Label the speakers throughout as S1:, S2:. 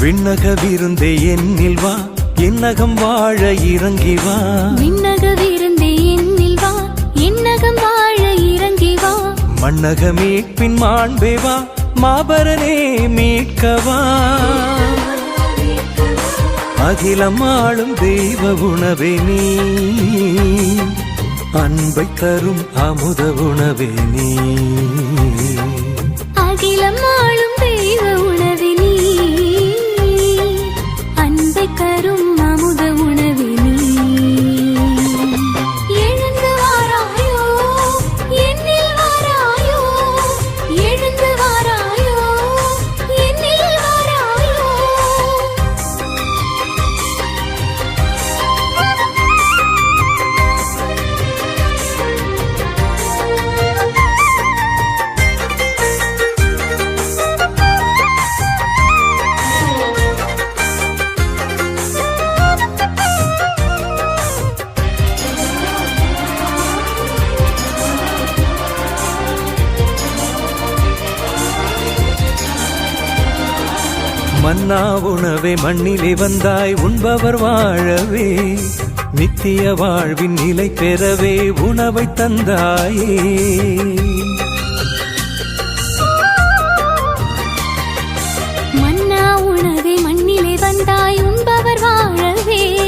S1: விண்ணக விருந்தே என்னில் வா என்னகம் வாழ இறங்கி வா.
S2: விண்ணக விருந்தே என்னில் வா என்னகம் வாழ இறங்கி வா.
S1: மண்ணக மீட்பின் மாண்பே வா மாபரனே மீட்கவா அகிலம் ஆளும் தெய்வ உணவே நீ அன்பை தரும் அமுத உணவே நீ. மன்னா உணவே மண்ணிலே வந்தாய் உண்பவர் வாழவே. நித்திய வாழ்வின் நிலை பெறவே உணவை தந்தாயே.
S2: மன்னா உணவே மண்ணிலே வந்தாய் உண்பவர் வாழவே.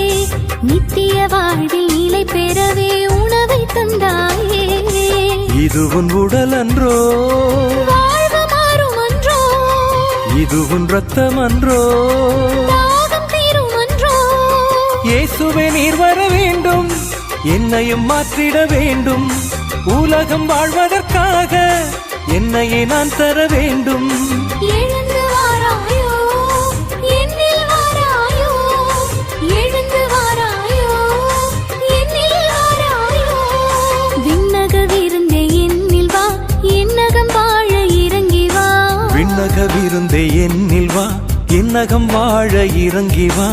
S2: நித்திய வாழ்வில் நிலை பெறவே உணவை தந்தாயே.
S1: இது உன் உடல் அன்றோ. இது உன் ரத்தம் அன்றோ? இயேசுவே நீர் வர வேண்டும். என்னையும் மாற்றிட வேண்டும். உலகம் வாழ்வதற்காக என்னையே நான் தர வேண்டும்.
S2: விண்ணக விருந்தே என்னில் வா என்னகம் வாழ இறங்கி வா.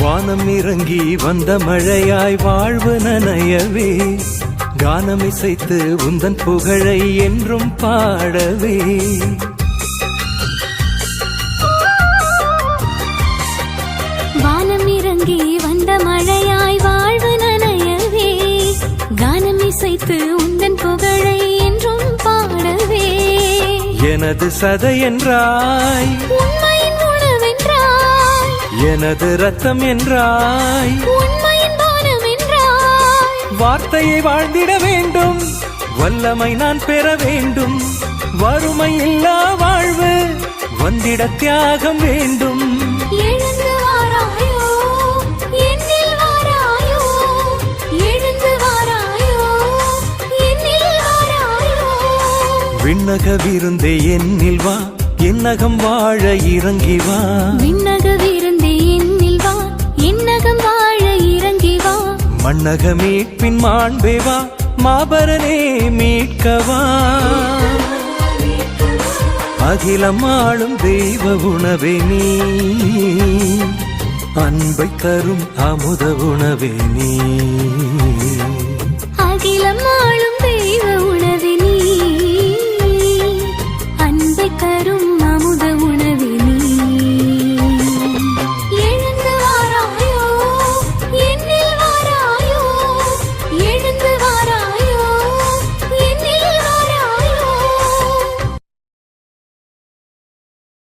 S1: வானம் இறங்கி வந்த மழையாய் வாழ்வு நனையவே. கானம் இசைத்து உந்தன் புகழை என்றும் பாடவே.
S2: வானம் இறங்கி வந்த மழையாய் வாழ்வு நனையவே. கானம் இசைத்து உந்தன் புகழை என்றும் பாடவே.
S1: எனது சதை என்றாய். எனது ரத்தம் என்றாய். வார்த்தையை வாழ்ந்திட வேண்டும். வல்லமை நான் பெற வேண்டும். வறுமை இல்லா வாழ்வு வந்திட தியாகம் வேண்டும். விண்ணக விருந்தே என்னில் வா என்னகம் வாழ இறங்கி வா.
S2: விண்ணக
S1: மன்னக மீட்பின் மாண்பேவா மாபரனே மீட்கவா. அகிலம் ஆளும் தெய்வ உணவே நீ அன்பை தரும் அமுத உணவே நீ.